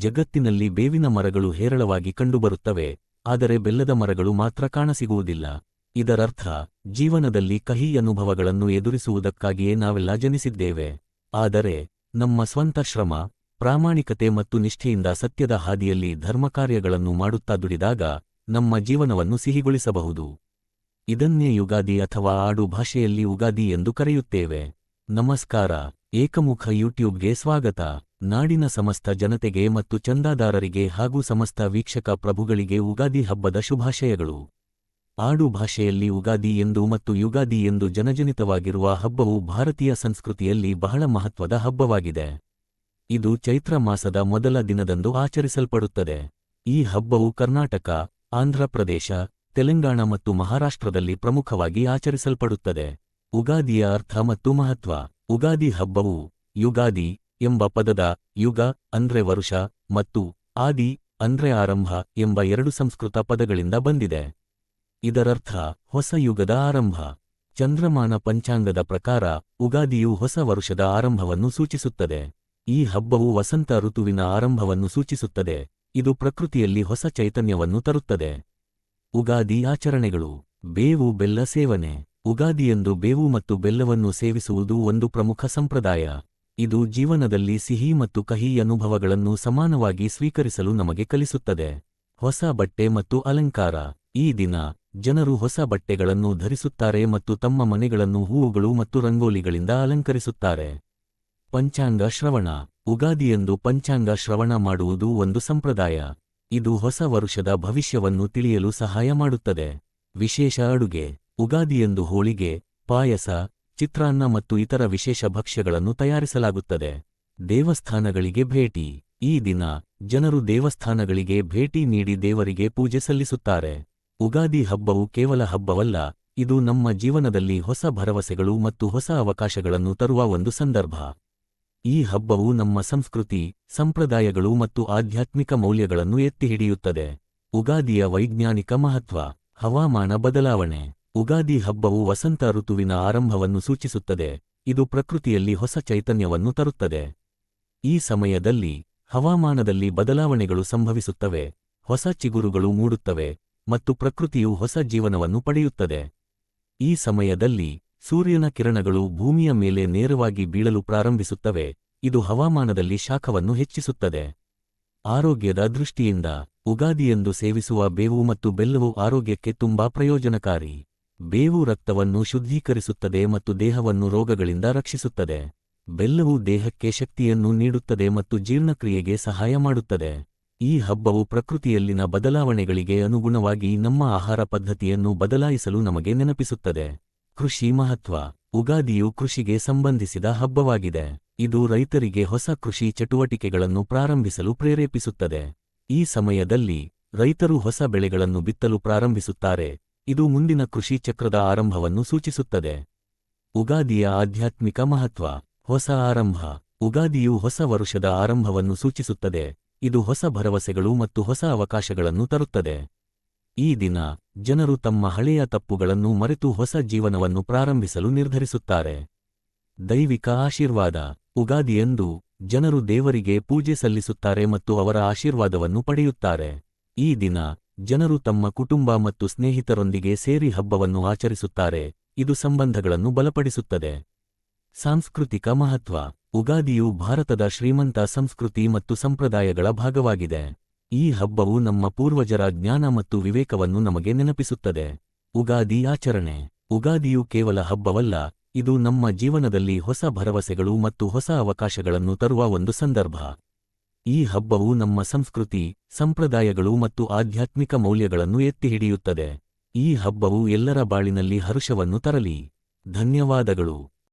ಜಗತ್ತಿನಲ್ಲಿ ಬೇವಿನ ಮರಗಳು ಹೇರಳವಾಗಿ ಕಂಡುಬರುತ್ತವೆ, ಆದರೆ ಬೆಲ್ಲದ ಮರಗಳು ಮಾತ್ರ ಕಾಣಸಿಗುವುದಿಲ್ಲ. ಇದರರ್ಥ, ಜೀವನದಲ್ಲಿ ಕಹಿ ಅನುಭವಗಳನ್ನು ಎದುರಿಸುವುದಕ್ಕಾಗಿಯೇ ನಾವೆಲ್ಲ ಜನಿಸಿದ್ದೇವೆ. ಆದರೆ, ನಮ್ಮ ಸ್ವಂತ ಶ್ರಮ, ಪ್ರಾಮಾಣಿಕತೆ ಮತ್ತು ನಿಷ್ಠೆಯಿಂದ ಸತ್ಯದ ಹಾದಿಯಲ್ಲಿ ಧರ್ಮಕಾರ್ಯಗಳನ್ನು ಮಾಡುತ್ತಾ ದುಡಿದಾಗ ನಮ್ಮ ಜೀವನವನ್ನು ಸಿಹಿಗೊಳಿಸಬಹುದು. ಇದನ್ನೇ ಯುಗಾದಿ ಅಥವಾ ಆಡು ಭಾಷೆಯಲ್ಲಿ ಉಗಾದಿ ಎಂದು ಕರೆಯುತ್ತೇವೆ. ನಮಸ್ಕಾರ, ಏಕಮುಖ ಯೂಟ್ಯೂಬ್ಗೆ ಸ್ವಾಗತ. ನಾಡಿನ ಸಮಸ್ತ ಜನತೆಗೆ ಮತ್ತು ಚಂದಾದಾರರಿಗೆ ಹಾಗೂ ಸಮಸ್ತ ವೀಕ್ಷಕ ಪ್ರಭುಗಳಿಗೆ ಉಗಾದಿ ಹಬ್ಬದ ಶುಭಾಶಯಗಳು. ಆಡು ಭಾಷೆಯಲ್ಲಿ ಉಗಾದಿ ಎಂದು ಮತ್ತು ಯುಗಾದಿ ಎಂದು ಜನಜನಿತವಾಗಿರುವ ಹಬ್ಬವು ಭಾರತೀಯ ಸಂಸ್ಕೃತಿಯಲ್ಲಿ ಬಹಳ ಮಹತ್ವದ ಹಬ್ಬವಾಗಿದೆ. ಇದು ಚೈತ್ರ ಮಾಸದ ಮೊದಲ ದಿನದಂದು ಆಚರಿಸಲ್ಪಡುತ್ತದೆ. ಈ ಹಬ್ಬವು ಕರ್ನಾಟಕ ಆಂಧ್ರಪ್ರದೇಶ ತೆಲಂಗಾಣ ಮತ್ತು ಮಹಾರಾಷ್ಟ್ರದಲ್ಲಿ ಪ್ರಮುಖವಾಗಿ ಆಚರಿಸಲ್ಪಡುತ್ತದೆ. ಉಗಾದಿಯ ಅರ್ಥ ಮತ್ತು ಮಹತ್ವ. ಉಗಾದಿ ಹಬ್ಬವು ಯುಗಾದಿ ಎಂಬ ಪದದ ಯುಗ, ಅಂದ್ರೆ ವರುಷ, ಮತ್ತು ಆದಿ, ಅಂದ್ರೆ ಆರಂಭ ಎಂಬ ಎರಡು ಸಂಸ್ಕೃತ ಪದಗಳಿಂದ ಬಂದಿದೆ. ಇದರರ್ಥ, ಹೊಸ ಯುಗದ ಆರಂಭ. ಚಂದ್ರಮಾನ ಪಂಚಾಂಗದ ಪ್ರಕಾರ, ಉಗಾದಿಯು ಹೊಸ ವರುಷದ ಆರಂಭವನ್ನು ಸೂಚಿಸುತ್ತದೆ. ಈ ಹಬ್ಬವು ವಸಂತ ಋತುವಿನ ಆರಂಭವನ್ನು ಸೂಚಿಸುತ್ತದೆ. ಇದು ಪ್ರಕೃತಿಯಲ್ಲಿ ಹೊಸ ಚೈತನ್ಯವನ್ನು ತರುತ್ತದೆ. ಉಗಾದಿ ಆಚರಣೆಗಳು. ಬೇವು, ಬೆಲ್ಲ ಸೇವನೆ. ಉಗಾದಿಯಂದು ಬೇವು ಮತ್ತು ಬೆಲ್ಲವನ್ನು ಸೇವಿಸುವುದು ಒಂದು ಪ್ರಮುಖ ಸಂಪ್ರದಾಯ. ಇದು ಜೀವನದಲ್ಲಿ ಸಿಹಿ ಮತ್ತು ಕಹಿ ಅನುಭವಗಳನ್ನು ಸಮಾನವಾಗಿ ಸ್ವೀಕರಿಸಲು ನಮಗೆ ಕಲಿಸುತ್ತದೆ. ಹೊಸ ಬಟ್ಟೆ ಮತ್ತು ಅಲಂಕಾರ. ಈ ದಿನ ಜನರು ಹೊಸ ಬಟ್ಟೆಗಳನ್ನು ಧರಿಸುತ್ತಾರೆ ಮತ್ತು ತಮ್ಮ ಮನೆಗಳನ್ನು ಹೂವುಗಳು ಮತ್ತು ರಂಗೋಲಿಗಳಿಂದ ಅಲಂಕರಿಸುತ್ತಾರೆ. ಪಂಚಾಂಗ ಶ್ರವಣ. ಉಗಾದಿಯಂದು ಪಂಚಾಂಗ ಶ್ರವಣ ಮಾಡುವುದು ಒಂದು ಸಂಪ್ರದಾಯ. ಇದು ಹೊಸ ವರುಷದ ಭವಿಷ್ಯವನ್ನು ತಿಳಿಯಲು ಸಹಾಯ ಮಾಡುತ್ತದೆ. ವಿಶೇಷ ಅಡುಗೆ. ಉಗಾದಿಯಂದು ಹೋಳಿಗೆ, ಪಾಯಸ ಚಿತ್ರಾನ್ನ ಮತ್ತು ಇತರ ವಿಶೇಷ ಭಕ್ಷ್ಯಗಳನ್ನು ತಯಾರಿಸಲಾಗುತ್ತದೆ. ದೇವಸ್ಥಾನಗಳಿಗೆ ಭೇಟಿ. ಈ ದಿನ ಜನರು ದೇವಸ್ಥಾನಗಳಿಗೆ ಭೇಟಿ ನೀಡಿ ದೇವರಿಗೆ ಪೂಜೆ ಸಲ್ಲಿಸುತ್ತಾರೆ. ಉಗಾದಿ ಹಬ್ಬವು ಕೇವಲ ಹಬ್ಬವಲ್ಲ, ಇದು ನಮ್ಮ ಜೀವನದಲ್ಲಿ ಹೊಸ ಭರವಸೆಗಳು ಮತ್ತು ಹೊಸ ಅವಕಾಶಗಳನ್ನು ತರುವ ಒಂದು ಸಂದರ್ಭ. ಈ ಹಬ್ಬವು ನಮ್ಮ ಸಂಸ್ಕೃತಿ, ಸಂಪ್ರದಾಯಗಳು ಮತ್ತು ಆಧ್ಯಾತ್ಮಿಕ ಮೌಲ್ಯಗಳನ್ನು ಎತ್ತಿಹಿಡಿಯುತ್ತದೆ ಉಗಾದಿಯ ವೈಜ್ಞಾನಿಕ ಮಹತ್ವ, ಹವಾಮಾನ ಬದಲಾವಣೆ. ಉಗಾದಿ ಹಬ್ಬವು ವಸಂತ ಋತುವಿನ ಆರಂಭವನ್ನು ಸೂಚಿಸುತ್ತದೆ, ಇದು ಪ್ರಕೃತಿಯಲ್ಲಿ ಹೊಸ ಚೈತನ್ಯವನ್ನು ತರುತ್ತದೆ. ಈ ಸಮಯದಲ್ಲಿ ಹವಾಮಾನದಲ್ಲಿ ಬದಲಾವಣೆಗಳು ಸಂಭವಿಸುತ್ತವೆ, ಹೊಸ ಚಿಗುರುಗಳು ಮೂಡುತ್ತವೆ, ಮತ್ತು ಪ್ರಕೃತಿಯು ಹೊಸ ಜೀವನವನ್ನು ಪಡೆಯುತ್ತದೆ. ಈ ಸಮಯದಲ್ಲಿ ಸೂರ್ಯನ ಕಿರಣಗಳು ಭೂಮಿಯ ಮೇಲೆ ನೇರವಾಗಿ ಬೀಳಲು ಪ್ರಾರಂಭಿಸುತ್ತವೆ, ಇದು ಹವಾಮಾನದಲ್ಲಿ ಶಾಖವನ್ನು ಹೆಚ್ಚಿಸುತ್ತದೆ. ಆರೋಗ್ಯದ ದೃಷ್ಟಿಯಿಂದ ಉಗಾದಿಯೆಂದು ಸೇವಿಸುವ ಬೇವು ಮತ್ತು ಬೆಲ್ಲವು ಆರೋಗ್ಯಕ್ಕೆ ತುಂಬಾ ಪ್ರಯೋಜನಕಾರಿ. ಬೇವು ರಕ್ತವನ್ನು ಶುದ್ಧೀಕರಿಸುತ್ತದೆ ಮತ್ತು ದೇಹವನ್ನು ರೋಗಗಳಿಂದ ರಕ್ಷಿಸುತ್ತದೆ. ಬೆಲ್ಲವು ದೇಹಕ್ಕೆ ಶಕ್ತಿಯನ್ನು ನೀಡುತ್ತದೆ ಮತ್ತು ಜೀರ್ಣಕ್ರಿಯೆಗೆ ಸಹಾಯ ಮಾಡುತ್ತದೆ. ಈ ಹಬ್ಬವು ಪ್ರಕೃತಿಯಲ್ಲಿನ ಬದಲಾವಣೆಗಳಿಗೆ ಅನುಗುಣವಾಗಿ ನಮ್ಮ ಆಹಾರ ಪದ್ಧತಿಯನ್ನು ಬದಲಾಯಿಸಲು ನಮಗೆ ನೆನಪಿಸುತ್ತದೆ. ಕೃಷಿ ಮಹತ್ವ. ಉಗಾದಿಯು ಕೃಷಿಗೆ ಸಂಬಂಧಿಸಿದ ಹಬ್ಬವಾಗಿದೆ. ಇದು ರೈತರಿಗೆ ಹೊಸ ಕೃಷಿ ಚಟುವಟಿಕೆಗಳನ್ನು ಪ್ರಾರಂಭಿಸಲು ಪ್ರೇರೇಪಿಸುತ್ತದೆ. ಈ ಸಮಯದಲ್ಲಿ ರೈತರು ಹೊಸ ಬೆಳೆಗಳನ್ನು ಬಿತ್ತಲು ಪ್ರಾರಂಭಿಸುತ್ತಾರೆ. ಇದು ಮುಂದಿನ ಕೃಷಿ ಚಕ್ರದ ಆರಂಭವನ್ನು ಸೂಚಿಸುತ್ತದೆ. ಉಗಾದಿಯ ಆಧ್ಯಾತ್ಮಿಕ ಮಹತ್ವ. ಹೊಸ ಆರಂಭ. ಉಗಾದಿಯು ಹೊಸ ವರುಷದ ಆರಂಭವನ್ನು ಸೂಚಿಸುತ್ತದೆ. ಇದು ಹೊಸ ಭರವಸೆಗಳು ಮತ್ತು ಹೊಸ ಅವಕಾಶಗಳನ್ನು ತರುತ್ತದೆ. ಈ ದಿನ ಜನರು ತಮ್ಮ ಹಳೆಯ ತಪ್ಪುಗಳನ್ನು ಮರೆತು ಹೊಸ ಜೀವನವನ್ನು ಪ್ರಾರಂಭಿಸಲು ನಿರ್ಧರಿಸುತ್ತಾರೆ. ದೈವಿಕ ಆಶೀರ್ವಾದ. ಉಗಾದಿಯಂದು ಜನರು ದೇವರಿಗೆ ಪೂಜೆ ಸಲ್ಲಿಸುತ್ತಾರೆ ಮತ್ತು ಅವರ ಆಶೀರ್ವಾದವನ್ನು ಪಡೆಯುತ್ತಾರೆ. ಈ ದಿನ ಜನರು ತಮ್ಮ ಕುಟುಂಬ ಮತ್ತು ಸ್ನೇಹಿತರೊಂದಿಗೆ ಸೇರಿ ಹಬ್ಬವನ್ನು ಆಚರಿಸುತ್ತಾರೆ, ಇದು ಸಂಬಂಧಗಳನ್ನು ಬಲಪಡಿಸುತ್ತದೆ. ಸಾಂಸ್ಕೃತಿಕ ಮಹತ್ವ, ಉಗಾದಿಯು ಭಾರತದ ಶ್ರೀಮಂತ ಸಂಸ್ಕೃತಿ ಮತ್ತು ಸಂಪ್ರದಾಯಗಳ ಭಾಗವಾಗಿದೆ. ಈ ಹಬ್ಬವು ನಮ್ಮ ಪೂರ್ವಜರ ಜ್ಞಾನ ಮತ್ತು ವಿವೇಕವನ್ನು ನಮಗೆ ನೆನಪಿಸುತ್ತದೆ. ಉಗಾದಿ ಆಚರಣೆ, ಉಗಾದಿಯು ಕೇವಲ ಹಬ್ಬವಲ್ಲ, ಇದು ನಮ್ಮ ಜೀವನದಲ್ಲಿ ಹೊಸ ಭರವಸೆಗಳು ಮತ್ತು ಹೊಸ ಅವಕಾಶಗಳನ್ನು ತರುವ ಒಂದು ಸಂದರ್ಭ. ಈ ಹಬ್ಬವು ನಮ್ಮ ಸಂಸ್ಕೃತಿ, ಸಂಪ್ರದಾಯಗಳು ಮತ್ತು ಆಧ್ಯಾತ್ಮಿಕ ಮೌಲ್ಯಗಳನ್ನು ಎತ್ತಿಹಿಡಿಯುತ್ತದೆ. ಈ ಹಬ್ಬವು ಎಲ್ಲರ ಬಾಳಿನಲ್ಲಿ ಹರುಷವನ್ನು ತರಲಿ. ಧನ್ಯವಾದಗಳು.